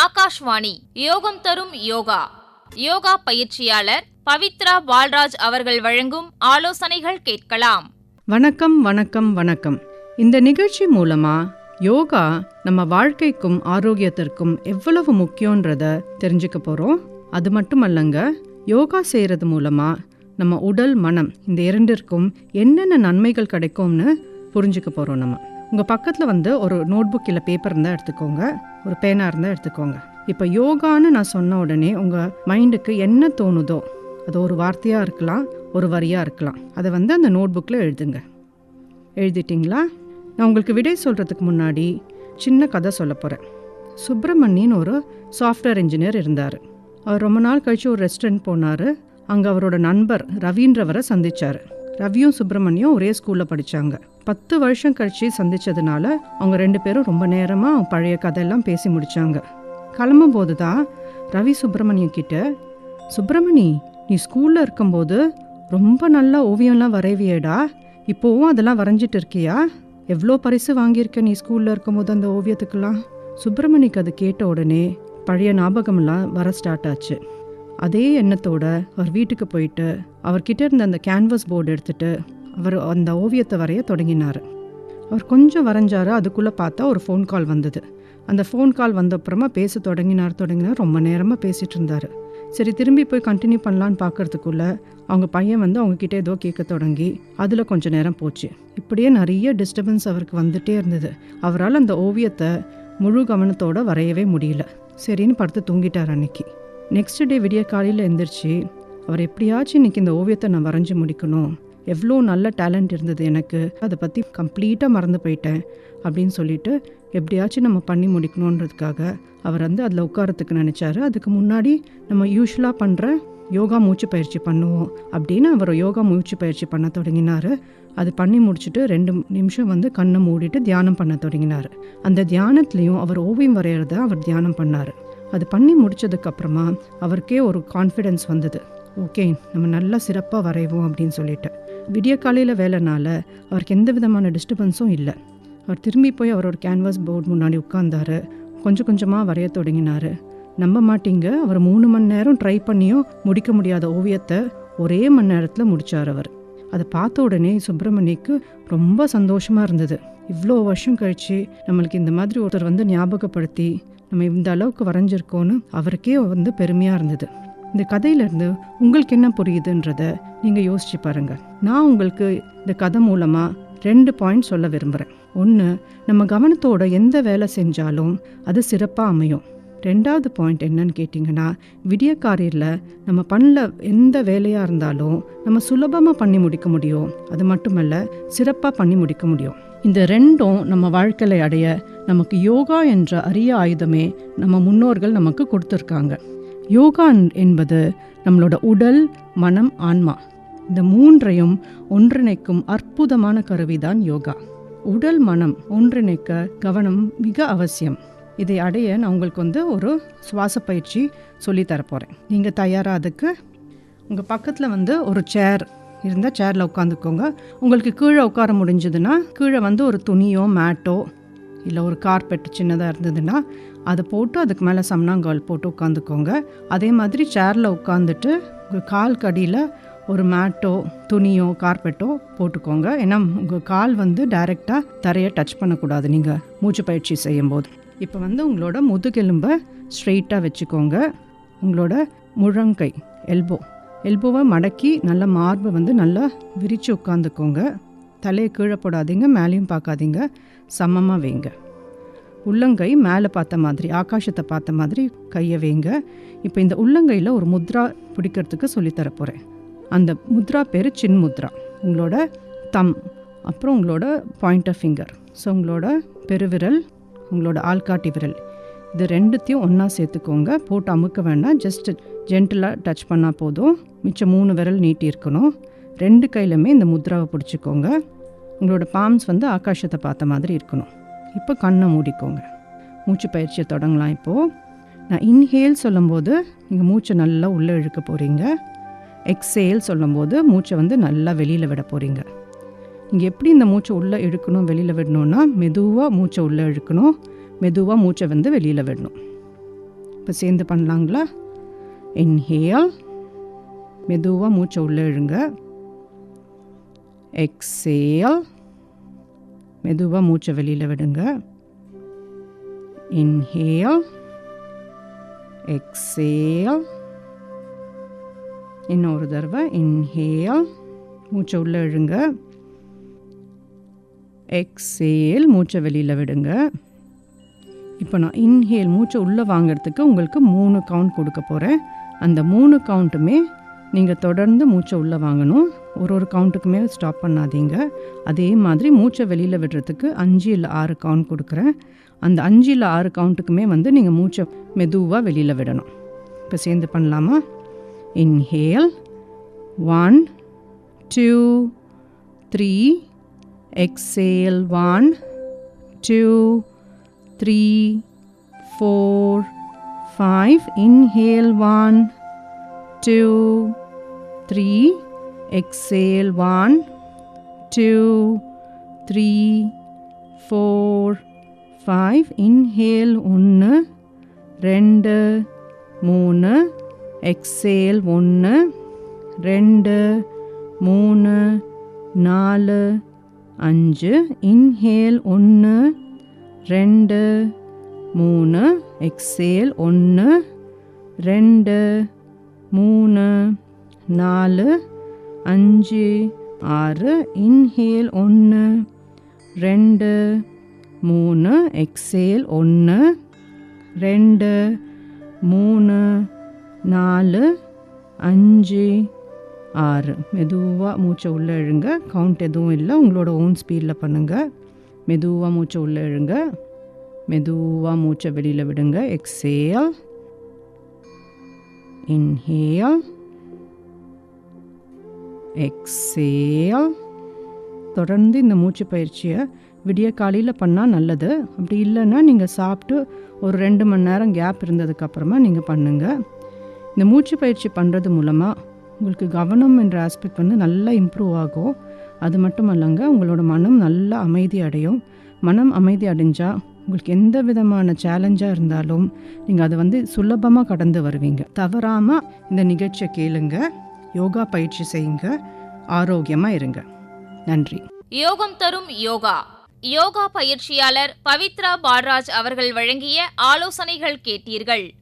ஆகாஷ்வாணி யோகம் தரும் யோகா. யோகா பயிற்சியாளர் பவித்ரா பால்ராஜ் அவர்கள் வழங்கும் ஆலோசனைகள் கேட்கலாம். வணக்கம் வணக்கம் வணக்கம். இந்த நிகழ்ச்சி மூலமா யோகா நம்ம வாழ்க்கைக்கும் ஆரோக்கியத்திற்கும் எவ்வளவு முக்கியன்றத தெரிஞ்சுக்க போறோம். அது மட்டும் அல்லங்க யோகா செய்யறது மூலமா நம்ம உடல் மனம் இந்த இரண்டிற்கும் என்னென்ன நன்மைகள் கிடைக்கும்னு புரிஞ்சுக்க போறோம் நம்ம. உங்கள் பக்கத்தில் வந்து ஒரு நோட்புக் இல்லை பேப்பர் இருந்தால் எடுத்துக்கோங்க. ஒரு பேனா இருந்தால் எடுத்துக்கோங்க. இப்போ யோகான்னு நான் சொன்ன உடனே உங்கள் மைண்டுக்கு என்ன தோணுதோ அது ஒரு வார்த்தையாக இருக்கலாம் ஒரு வரியாக இருக்கலாம். அதை வந்து அந்த நோட்புக்கில் எழுதுங்க. எழுதிட்டிங்களா? நான் உங்களுக்கு விடை சொல்கிறதுக்கு முன்னாடி சின்ன கதை சொல்ல போகிறேன் சுப்பிரமணியன் ஒரு சாஃப்ட்வேர் இன்ஜினியர் இருந்தார். அவர் ரொம்ப நாள் கழித்து ஒரு ரெஸ்டாரண்ட் போனார். அங்கே அவரோட நண்பர் ரவீன்றவரை சந்திச்சார். ரவியும் சுப்பிரமணியும் ஒரே ஸ்கூலில் படித்தாங்க பத்து வருஷம் கழிச்சு சந்தித்ததுனால அவங்க ரெண்டு பேரும் ரொம்ப நேரமாக பழைய கதையெல்லாம் பேசி முடிச்சாங்க. கிளம்பும்போது தான் ரவி சுப்பிரமணியம் கிட்ட சுப்பிரமணி நீ ஸ்கூலில் இருக்கும்போது ரொம்ப நல்லா ஓவியம்லாம் வரைவியேடா. இப்போவும் அதெல்லாம் வரைஞ்சிட்டு இருக்கியா? எவ்வளோ பரிசு வாங்கியிருக்க நீ ஸ்கூலில் இருக்கும்போது அந்த ஓவியத்துக்கெல்லாம்? சுப்பிரமணிக்கு அது கேட்ட உடனே பழைய ஞாபகம்லாம் வர ஸ்டார்ட் ஆச்சு. அதே எண்ணத்தோட அவர் வீட்டுக்கு போயிட்டு அவர்கிட்ட இருந்த அந்த கேன்வஸ் போர்டு எடுத்துகிட்டு அவர் அந்த ஓவியத்தை வரைய தொடங்கினார். அவர் கொஞ்சம் வரைஞ்சார் அதுக்குள்ளே பார்த்தா ஒரு ஃபோன் கால் வந்தது. அந்த ஃபோன் கால் வந்த அப்புறமா பேச தொடங்கினார் தொடங்கினார் ரொம்ப நேரமாக பேசிகிட்டு இருந்தார். சரி திரும்பி போய் கண்டினியூ பண்ணலான்னு பார்க்குறதுக்குள்ளே அவங்க பையன் வந்து அவங்கக்கிட்ட ஏதோ கேட்க தொடங்கி அதில் கொஞ்சம் நேரம் போச்சு. இப்படியே நிறைய டிஸ்டர்பன்ஸ் அவருக்கு வந்துட்டே இருந்தது. அவரால் அந்த ஓவியத்தை முழு கவனத்தோடு வரையவே முடியல. சரின்னு படுத்து தூங்கிட்டார் அன்னைக்கு. நெக்ஸ்ட் டே விடிய காலையில் எழுந்திரிச்சு அவர் எப்படியாச்சும் இன்னைக்கு இந்த ஓவியத்தை நான் வரைஞ்சி முடிக்கணும். எவ்வளோ நல்ல டேலண்ட் இருந்தது எனக்கு. அதை பற்றி கம்ப்ளீட்டாக மறந்து போயிட்டேன் அப்படின்னு சொல்லிட்டு எப்படியாச்சும் நம்ம பண்ணி முடிக்கணுன்றதுக்காக அவர் வந்து அதில் உட்காரத்துக்கு நினச்சாரு. அதுக்கு முன்னாடி நம்ம யூஸ்வலாக பண்ணுற யோகா மூச்சு பயிற்சி பண்ணுவோம் அப்படின்னு அவர் யோகா மூச்சு பயிற்சி பண்ண தொடங்கினார். அது பண்ணி முடிச்சுட்டு ரெண்டு நிமிஷம் வந்து கண்ணை மூடிட்டு தியானம் பண்ண தொடங்கினார். அந்த தியானத்துலேயும் அவர் ஓவியம் வரைகிறத அவர் தியானம் பண்ணார். அது பண்ணி முடித்ததுக்கப்புறமா அவருக்கே ஒரு கான்ஃபிடென்ஸ் வந்தது. ஓகே நம்ம நல்லா சிறப்பாக வரைவோம் அப்படின்னு சொல்லிட்டு. விடிய காலையில் வேலைனால அவருக்கு எந்த விதமான டிஸ்டர்பன்ஸும் இல்லை. அவர் திரும்பி போய் அவரோட கேன்வாஸ் போர்டு முன்னாடி உட்கார்ந்தாரு. கொஞ்சம் கொஞ்சமாக வரைய தொடங்கினார். நம்ப மாட்டீங்க அவர் மூணு மணி நேரம் ட்ரை பண்ணியும் முடிக்க முடியாத ஓவியத்தை ஒரே மணி நேரத்தில் முடித்தார் அவர். அதை பார்த்த உடனே சுப்பிரமணிக்கு ரொம்ப சந்தோஷமாக இருந்தது. இவ்வளோ வருஷம் கழிச்சு நம்மளுக்கு இந்த மாதிரி ஒருத்தர் வந்து ஞாபகப்படுத்தி நம்ம இந்த அளவுக்கு வரைஞ்சிருக்கோன்னு அவருக்கே வந்து பெருமையாக இருந்தது. இந்த கதையிலேருந்து உங்களுக்கு என்ன புரியுதுன்றத நீங்கள் யோசிச்சு பாருங்கள் நான் உங்களுக்கு இந்த கதை மூலமாக ரெண்டு பாயிண்ட் சொல்ல விரும்புகிறேன் ஒன்று நம்ம கவனத்தோட எந்த வேலை செஞ்சாலும் அது சிறப்பாக அமையும். ரெண்டாவது பாயிண்ட் என்னன்னு கேட்டிங்கன்னா விடியக்காரியில் நம்ம பண்ணல எந்த வேலையாக இருந்தாலும் நம்ம சுலபமாக பண்ணி முடிக்க முடியும். அது மட்டுமல்ல சிறப்பாக பண்ணி முடிக்க முடியும். இந்த ரெண்டும் நம்ம வாழ்க்கையை அடைய நமக்கு யோகா என்ற அரிய ஆயுதமே நம்ம முன்னோர்கள் நமக்கு கொடுத்துருக்காங்க. யோகா என்பது நம்மளோட உடல் மனம் ஆன்மா. இந்த மூன்றையும் ஒன்றிணைக்கும் அற்புதமான கருவிதான் யோகா. உடல் மனம் ஒன்றிணைக்க கவனம் மிக அவசியம். இதை அடைய நான் உங்களுக்கு வந்து ஒரு சுவாச பயிற்சி சொல்லி தரப்போகிறேன் நீங்கள் தயாராக அதுக்கு? உங்கள் பக்கத்தில் வந்து ஒரு சேர் இருந்தால் சேரில் உட்காந்துக்கோங்க. உங்களுக்கு கீழே உட்கார முடிஞ்சதுன்னா கீழே வந்து ஒரு துணியோ மேட்டோ இல்லை ஒரு கார்பெட் சின்னதாக இருந்ததுன்னா அதை போட்டு அதுக்கு மேலே சம்னாங்கால் போட்டு உட்காந்துக்கோங்க. அதே மாதிரி சேரில் உட்காந்துட்டு உங்கள் கால் கடியில் ஒரு மேட்டோ துணியோ கார்பெட்டோ போட்டுக்கோங்க. ஏன்னா உங்கள் கால் வந்து டைரெக்டாக தரையை டச் பண்ணக்கூடாது நீங்கள் மூச்சு பயிற்சி செய்யும்போது. இப்போ வந்து உங்களோட முதுகெலும்பை ஸ்ட்ரெயிட்டாக வச்சுக்கோங்க. உங்களோட முழங்கை எல்போ எல்போவை மடக்கி நல்லா மார்பை வந்து நல்லா விரித்து உட்காந்துக்கோங்க. தலையை கீழே போடாதீங்க மேலேயும் பார்க்காதீங்க. சமமாக வைங்க. உள்ளங்கை மேலே பார்த்த மாதிரி ஆகாசத்தை பார்த்த மாதிரி கையை வைங்க. இப்போ இந்த உள்ளங்கையில் ஒரு முத்ரா பிடிக்கிறதுக்கு சொல்லித்தர போகிறேன் அந்த முத்ரா பேர் சின் முத்ரா. உங்களோட தம் அப்புறம் உங்களோட பாயிண்ட் ஆஃப் ஃபிங்கர் ஸோ உங்களோட பெருவிரல் உங்களோட ஆள்காட்டி விரல். இது ரெண்டுத்தையும் ஒன்றா சேர்த்துக்கோங்க. போட்டு அமுக்க வேண்டாம் ஜஸ்ட் ஜென்டலாக டச் பண்ணால் போதும். மிச்சம் மூணு விரல் நீட்டி இருக்கணும் ரெண்டு கையிலுமே இந்த முத்ராவை பிடிச்சிக்கோங்க. உங்களோட பாம்ஸ் வந்து ஆகாஷத்தை பார்த்த மாதிரி இருக்கணும். இப்போ கண்ணை மூடிக்கோங்க. மூச்சு பயிற்சியை தொடங்கலாம் இப்போது நான் இன்ஹேல் சொல்லும்போது நீங்கள் மூச்சை நல்லா உள்ளே இழுக்க போகிறீங்க எக்ஸேல் சொல்லும்போது மூச்சை வந்து நல்லா வெளியில் விட போகிறீங்க நீங்கள் எப்படி இந்த மூச்சை உள்ளே இழுக்கணும் வெளியில் விடணும்னா மெதுவாக மூச்சை உள்ளே இழுக்கணும். மெதுவாக மூச்சை வந்து வெளியில் விடணும். இப்போ சேர்ந்து பண்ணலாங்களா? இன்ஹேல் மெதுவாக மூச்சை உள்ளே இழுங்க. எக்ஸேல் மெதுவாக மூச்சை வெளியில் விடுங்க. இன்ஹேல் எக்ஸேல் இன்னொரு தடவை இன்ஹேல் மூச்சை உள்ளே இழுங்க. எக்ஸேல் மூச்சை வெளியில் விடுங்க. இப்போ நான் இன்ஹேல் மூச்சை உள்ளே வாங்கிறதுக்கு உங்களுக்கு மூணு கவுண்ட் கொடுக்க போகிறேன் அந்த மூணு கவுண்ட்டுமே நீங்கள் தொடர்ந்து மூச்சை உள்ளே வாங்கணும். ஒரு ஒரு கவுண்ட்டுக்குமே ஸ்டாப் பண்ணாதீங்க. அதே மாதிரி மூச்சை வெளியில் விடுறதுக்கு அஞ்சு இல்லை ஆறு கவுண்ட் கொடுக்குறேன். அந்த அஞ்சு இல்லை ஆறு கவுண்ட்டுக்குமே வந்து நீங்கள் மூச்சை மெதுவாக வெளியில் விடணும். இப்போ சேர்ந்து பண்ணலாமா? Inhale one two three exhale one two three four five inhale one two, 3 exhale 1 2 3 4 5 inhale 1 2 3 exhale 1 2 3 நாலு அஞ்சு இன்ஹேல் ஒன்று ரெண்டு மூணு எக்ஸேல் ஒன்று ரெண்டு மூணு நாலு அஞ்சு ஆறு இன்ஹேல் ஒன்று ரெண்டு மூணு எக்ஸேல் ஒன்று ரெண்டு மூணு நாலு அஞ்சு ஆறு. மெதுவாக மூச்சை உள்ளே எழுங்க கவுண்ட் எதுவும் இல்லை. உங்களோட ஓன் ஸ்பீடில் பண்ணுங்கள் மெதுவாக மூச்சை உள்ளே எழுங்க மெதுவாக மூச்சை வெளியில் விடுங்க. எக்ஸேல் இன்ஹேல் எக்ஸேல் தொடர்ந்து இந்த மூச்சு பயிற்சியை விடிய காலையில் பண்ணால் நல்லது. அப்படி இல்லைன்னா நீங்கள் சாப்பிட்டு ஒரு ரெண்டு மணி நேரம் கேப் இருந்ததுக்கப்புறமா நீங்கள் பண்ணுங்கள் இந்த மூச்சு பயிற்சி பண்ணுறது மூலமாக உங்களுக்கு கவனம் என்ற ஆஸ்பெக்ட் வந்து நல்லா இம்ப்ரூவ் ஆகும். அது மட்டும் இல்லைங்க உங்களோட மனம் நல்லா அமைதி அடையும். மனம் அமைதி அடைஞ்சால் உங்களுக்கு எந்த விதமான சேலஞ்சாக இருந்தாலும் நீங்கள் அதை வந்து சுலபமாக கடந்து வருவீங்க. தவறாமல் இந்த நிகழ்ச்சியை கேளுங்கள் யோகா பயிற்சி செய்யுங்க. ஆரோக்கியமாக இருங்க. நன்றி. யோகம் தரும் யோகா. யோகா பயிற்சியாளர் பவித்ரா பால்ராஜ் அவர்கள் வழங்கிய ஆலோசனைகள் கேட்டீர்கள்.